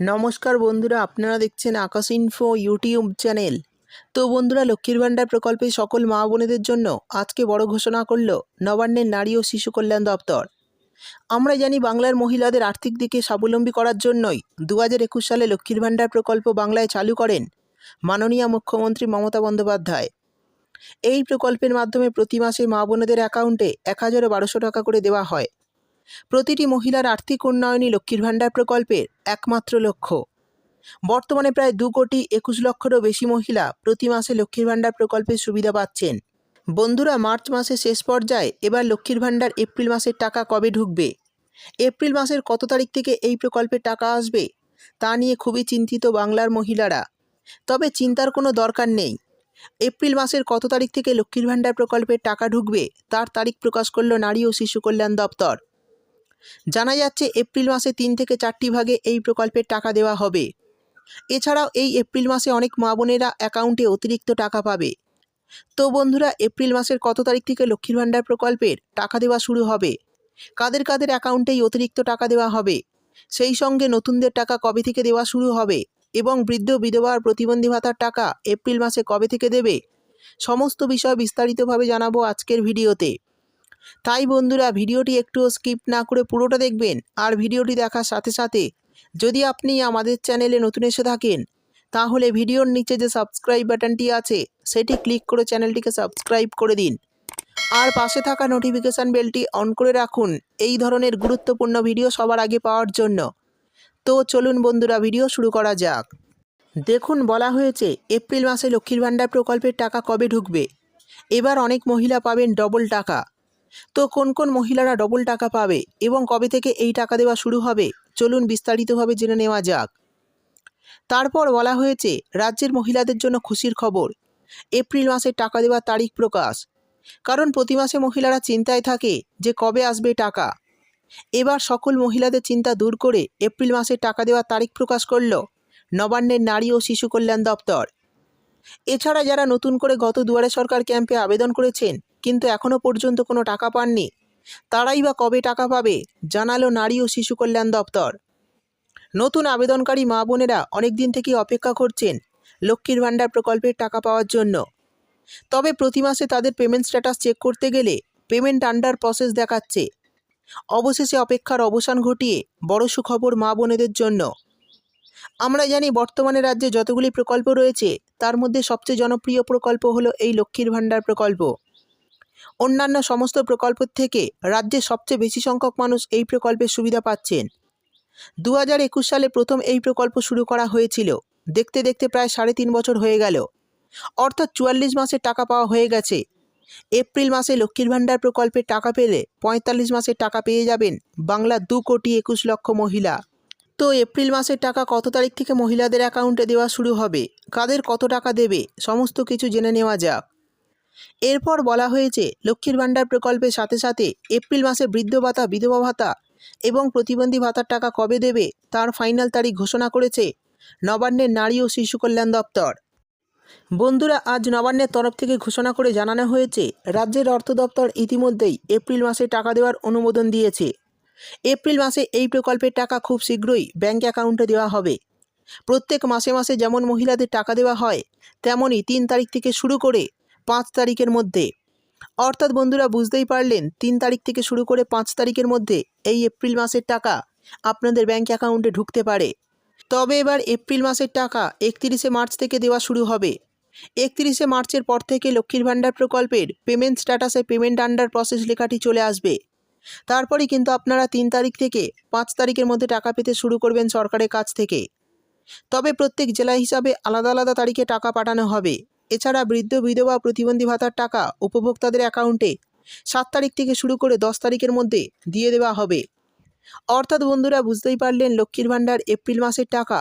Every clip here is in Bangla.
নমস্কার বন্ধুরা, আপনারা দেখছেন আকাশ ইনফো ইউটিউব চ্যানেল তো বন্ধুরা, লক্ষ্মীর ভাণ্ডার প্রকল্পে সকল মা বোনেদের জন্য আজকে বড় ঘোষণা করল নবান্নের নারী ও শিশু কল্যাণ দপ্তর। আমরা জানি বাংলার মহিলাদের আর্থিক দিকে স্বাবলম্বী করার জন্যই দু হাজার একুশ সালে লক্ষ্মীর ভাণ্ডার প্রকল্প বাংলায় চালু করেন মাননীয় মুখ্যমন্ত্রী মমতা বন্দ্যোপাধ্যায়। এই প্রকল্পের মাধ্যমে প্রতি মাসে মা বোনেদের অ্যাকাউন্টে এক হাজার বারোশো টাকা করে দেওয়া হয়। প্রতিটি মহিলার আর্থিক উন্নয়নই লক্ষ্মীর ভাণ্ডার প্রকল্পের একমাত্র লক্ষ্য। বর্তমানে প্রায় দু কোটি একুশ লক্ষেরও বেশি মহিলা প্রতি মাসে লক্ষ্মীর ভাণ্ডার প্রকল্পের সুবিধা পাচ্ছেন। বন্ধুরা, মার্চ মাসের শেষ পর্যায়ে এবার লক্ষ্মীর ভাণ্ডার এপ্রিল মাসের টাকা কবে ঢুকবে? এপ্রিল মাসের কত তারিখ থেকে এই প্রকল্পের টাকা আসবে? তা নিয়ে খুবই চিন্তিত বাংলার মহিলারা। তবে চিন্তার কোনো দরকার নেই। এপ্রিল মাসের কত তারিখ থেকে লক্ষ্মীর ভাণ্ডার প্রকল্পের টাকা ঢুকবে, তার তারিখ প্রকাশ করল নারী ও শিশু কল্যাণ দপ্তর। জানা যাচ্ছে এপ্রিল মাসে তিন থেকে চারটি ভাগে এই প্রকল্পের টাকা দেওয়া হবে। এছাড়াও এই এপ্রিল মাসে অনেক মা বোনেরা অ্যাকাউন্টে অতিরিক্ত টাকা পাবে। তো বন্ধুরা, এপ্রিল মাসের কত তারিখ থেকে লক্ষ্মীর ভাণ্ডার প্রকল্পের টাকা দেওয়া শুরু হবে? কাদের কাদের অ্যাকাউন্টেই অতিরিক্ত টাকা দেওয়া হবে? সেই সঙ্গে নতুনদের টাকা কবে থেকে দেওয়া শুরু হবে? এবং বৃদ্ধ বিধবার প্রতিবন্ধী ভাতার টাকা এপ্রিল মাসে কবে থেকে দেবে? সমস্ত বিষয় বিস্তারিতভাবে জানাব আজকের ভিডিওতে। তাই বন্ধুরা ভিডিওটি একটুও স্কিপ না করে পুরোটা দেখবেন আর ভিডিওটি দেখার সাথে সাথে যদি আপনি আমাদের চ্যানেলে নতুন এসে থাকেন, তাহলে ভিডিওর নিচে যে সাবস্ক্রাইব বাটনটি আছে, সেটি ক্লিক করে চ্যানেলটিকে সাবস্ক্রাইব করে দিন। আর পাশে থাকা নোটিফিকেশান বেলটি অন করে রাখুন এই ধরনের গুরুত্বপূর্ণ ভিডিও সবার আগে পাওয়ার জন্য। তো চলুন বন্ধুরা, ভিডিও শুরু করা যাক। দেখুন, বলা হয়েছে এপ্রিল মাসে লক্ষ্মীর ভাণ্ডার প্রকল্পের টাকা কবে ঢুকবে? এবার অনেক মহিলা পাবেন ডবল টাকা। তো কোন কোন মহিলারা ডবল টাকা পাবে এবং কবে থেকে এই টাকা দেওয়া শুরু হবে? চলুন বিস্তারিতভাবে জেনে নেওয়া যাক। তারপর বলা হয়েছে, রাজ্যের মহিলাদের জন্য খুশির খবর। এপ্রিল মাসে টাকা দেওয়ার তারিখ প্রকাশ। কারণ প্রতি মাসে মহিলারা চিন্তায় থাকে যে কবে আসবে টাকা। এবার সকল মহিলাদের চিন্তা দূর করে এপ্রিল মাসে টাকা দেওয়ার তারিখ প্রকাশ করল নবান্নের নারী ও শিশু কল্যাণ দপ্তর। এছাড়া যারা নতুন করে গত দুয়ারে সরকার ক্যাম্পে আবেদন করেছেন, কিন্তু এখনও পর্যন্ত কোনো টাকা পাননি, তারাই বা কবে টাকা পাবে, জানালো নারী ও শিশু কল্যাণ দপ্তর। নতুন আবেদনকারী মা বোনেরা অনেক দিন থেকে অপেক্ষা করছেন লক্ষ্মীর ভাণ্ডার প্রকল্পের টাকা পাওয়ার জন্য। তবে প্রতি মাসে তাদের পেমেন্ট স্ট্যাটাস চেক করতে গেলে পেমেন্ট আন্ডার প্রসেস দেখাচ্ছে। অবশেষে অপেক্ষার অবসান ঘটিয়ে বড় সুখবর মা বোনেদের জন্য। আমরা জানি বর্তমানে রাজ্যে যতগুলি প্রকল্প রয়েছে, তার মধ্যে সবচেয়ে জনপ্রিয় প্রকল্প হলো এই লক্ষ্মীর ভাণ্ডার প্রকল্প। অন্যান্য সমস্ত প্রকল্প থেকে রাজ্যে সবচেয়ে বেশি সংখ্যক মানুষ এই প্রকল্পের সুবিধা পাচ্ছেন। দু একুশ সালে প্রথম এই প্রকল্প শুরু করা হয়েছিল। দেখতে দেখতে প্রায় সাড়ে তিন বছর হয়ে গেল। অর্থাৎ চুয়াল্লিশ মাসের টাকা পাওয়া হয়ে গেছে। এপ্রিল মাসে লক্ষ্মীর ভাণ্ডার প্রকল্পের টাকা পেলে পঁয়তাল্লিশ মাসের টাকা পেয়ে যাবেন বাংলার দু কোটি একুশ লক্ষ মহিলা। তো এপ্রিল মাসের টাকা কত তারিখ থেকে মহিলাদের অ্যাকাউন্টে দেওয়া শুরু হবে? কাদের কত টাকা দেবে? সমস্ত কিছু জেনে নেওয়া যাক। এরপর বলা হয়েছে, লক্ষ্মীর ভাণ্ডার প্রকল্পের সাথে সাথে এপ্রিল মাসে বৃদ্ধ ভাতা, বিধবা ভাতা এবং প্রতিবন্ধী ভাতার টাকা কবে দেবে তার ফাইনাল তারিখ ঘোষণা করেছে নবান্নের নারী ও শিশু কল্যাণ দপ্তর। বন্ধুরা, আজ নবান্নের তরফ থেকে ঘোষণা করে জানানো হয়েছে, রাজ্যের অর্থ দপ্তর ইতিমধ্যেই এপ্রিল মাসে টাকা দেওয়ার অনুমোদন দিয়েছে। এপ্রিল মাসে এই প্রকল্পের টাকা খুব শীঘ্রই ব্যাঙ্ক অ্যাকাউন্টে দেওয়া হবে। প্রত্যেক মাসে মাসে যেমন মহিলাদের টাকা দেওয়া হয়, তেমনই তিন তারিখ থেকে শুরু করে পাঁচ তারিখের মধ্যে। অর্থাৎ বন্ধুরা বুঝতেই পারলেন, তিন তারিখ থেকে শুরু করে পাঁচ তারিখের মধ্যে এই এপ্রিল মাসের টাকা আপনাদের ব্যাঙ্ক অ্যাকাউন্টে ঢুকতে পারে। তবে এবার এপ্রিল মাসের টাকা একত্রিশে মার্চ থেকে দেওয়া শুরু হবে। একত্রিশে মার্চের পর থেকে লক্ষ্মীর ভাণ্ডার প্রকল্পের পেমেন্ট স্ট্যাটাসে পেমেন্ট আন্ডার প্রসেস লেখাটি চলে আসবে। তারপরে কিন্তু আপনারা তিন তারিখ থেকে পাঁচ তারিখের মধ্যে টাকা পেতে শুরু করবেন সরকারের কাছ থেকে। তবে প্রত্যেক জেলা হিসাবে আলাদা আলাদা তারিখে টাকা পাঠানো হবে। এছাড়া বৃদ্ধ, বিধবা, প্রতিবন্ধী ভাতার টাকা উপভোক্তাদের অ্যাকাউন্টে সাত তারিখ থেকে শুরু করে দশ তারিখের মধ্যে দিয়ে দেওয়া হবে। অর্থাৎ বন্ধুরা, বুঝতেই পারলেন লক্ষ্মীর ভাণ্ডার এপ্রিল মাসের টাকা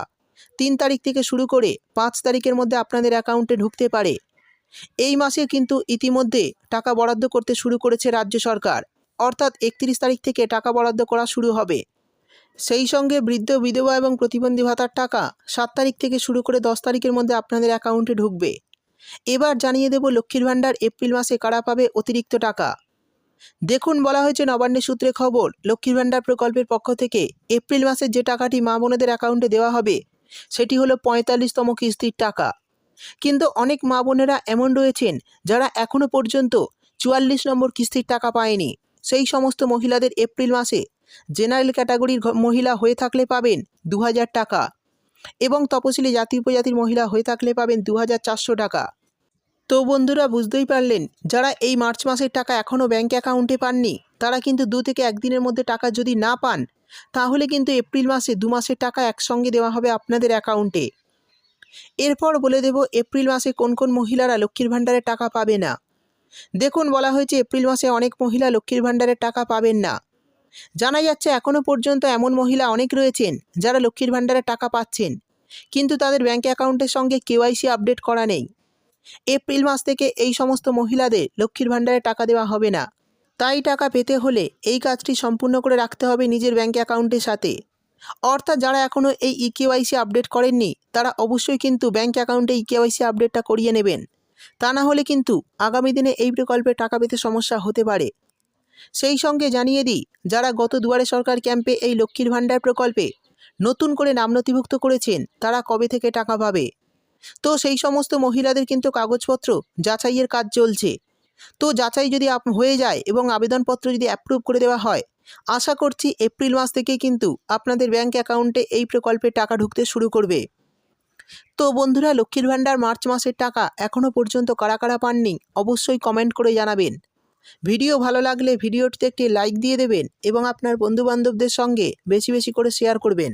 তিন তারিখ থেকে শুরু করে পাঁচ তারিখের মধ্যে আপনাদের অ্যাকাউন্টে ঢুকতে পারে। এই মাসে কিন্তু ইতিমধ্যে টাকা বরাদ্দ করতে শুরু করেছে রাজ্য সরকার। অর্থাৎ একত্রিশ তারিখ থেকে টাকা বরাদ্দ করা শুরু হবে। সেই সঙ্গে বৃদ্ধ, বিধবা এবং প্রতিবন্ধী ভাতার টাকা সাত তারিখ থেকে শুরু করে দশ তারিখের মধ্যে আপনাদের অ্যাকাউন্টে ঢুকবে। এবার জানিয়ে দেব লক্ষ্মীর ভাণ্ডার এপ্রিল মাসে কারা পাবে অতিরিক্ত টাকা। দেখুন, বলা হয়েছে নবান্নের সূত্রে খবর, লক্ষ্মীর ভাণ্ডার প্রকল্পের পক্ষ থেকে এপ্রিল মাসের যে টাকাটি মা বোনেদের অ্যাকাউন্টে দেওয়া হবে, সেটি হলো পঁয়তাল্লিশতম কিস্তির টাকা। কিন্তু অনেক মা বোনেরা এমন রয়েছেন যারা এখনও পর্যন্ত চুয়াল্লিশ নম্বর কিস্তির টাকা পায়নি। সেই সমস্ত মহিলাদের এপ্রিল মাসে জেনারেল ক্যাটাগরির মহিলা হয়ে থাকলে পাবেন দু হাজার টাকা এবং তপশিলি জাতি উপজাতির মহিলা হয়ে থাকলে পাবেন দু হাজার চারশো টাকা। তো বন্ধুরা বুঝতেই পারলেন, যারা এই মার্চ মাসের টাকা এখনও ব্যাঙ্ক অ্যাকাউন্টে পাননি, তারা কিন্তু দু থেকে একদিনের মধ্যে টাকা যদি না পান, তাহলে কিন্তু এপ্রিল মাসে দু মাসের টাকা একসঙ্গে দেওয়া হবে আপনাদের অ্যাকাউন্টে। এরপর বলে দেব এপ্রিল মাসে কোন কোন মহিলারা লক্ষ্মীর ভাণ্ডারের টাকা পাবে না। দেখুন, বলা হয়েছে এপ্রিল মাসে অনেক মহিলা লক্ষ্মীর ভাণ্ডারের টাকা পাবেন না। জানা যাচ্ছে এখনও পর্যন্ত এমন মহিলা অনেক রয়েছেন যারা লক্ষ্মীর ভাণ্ডারের টাকা পাচ্ছেন, কিন্তু তাদের ব্যাঙ্ক অ্যাকাউন্টের সঙ্গে কেওয়াইসি আপডেট করা নেই। এপ্রিল মাস থেকে এই সমস্ত মহিলাদের লক্ষ্মীর ভাণ্ডারে টাকা দেওয়া হবে না। তাই টাকা পেতে হলে এই কাজটি সম্পূর্ণ করে রাখতে হবে নিজের ব্যাঙ্ক অ্যাকাউন্টের সাথে। অর্থাৎ যারা এখনও এই ইকেওয়াইসি আপডেট করেননি, তারা অবশ্যই কিন্তু ব্যাঙ্ক অ্যাকাউন্টে ইকেওয়াইসি আপডেটটা করিয়ে নেবেন। তা না হলে কিন্তু আগামী দিনে এই প্রকল্পে টাকা পেতে সমস্যা হতে পারে। সেই সঙ্গে জানিয়ে দিই, যারা গত দুয়ারে সরকার ক্যাম্পে এই লক্ষ্মীর ভাণ্ডার প্রকল্পে নতুন করে নাম নথিভুক্ত করেছেন, তারা কবে থেকে টাকা পাবে? তো সেই সমস্ত মহিলাদের কিন্তু কাগজপত্র যাচাইয়ের কাজ চলছে। তো যাচাই যদি হয়ে যায় এবং আবেদনপত্র যদি অ্যাপ্রুভ করে দেওয়া হয়, আশা করছি এপ্রিল মাস থেকে কিন্তু আপনাদের ব্যাঙ্ক অ্যাকাউন্টে এই প্রকল্পে টাকা ঢুকতে শুরু করবে। তো বন্ধুরা, লক্ষ্মীর ভাণ্ডার মার্চ মাসের টাকা এখনও পর্যন্ত কারা কারা পাননি, অবশ্যই কমেন্ট করে জানাবেন। ভিডিও ভালো লাগলে ভিডিওটিতে একটি লাইক দিয়ে দেবেন এবং আপনার বন্ধুবান্ধবদের সঙ্গে বেশি বেশি করে শেয়ার করবেন।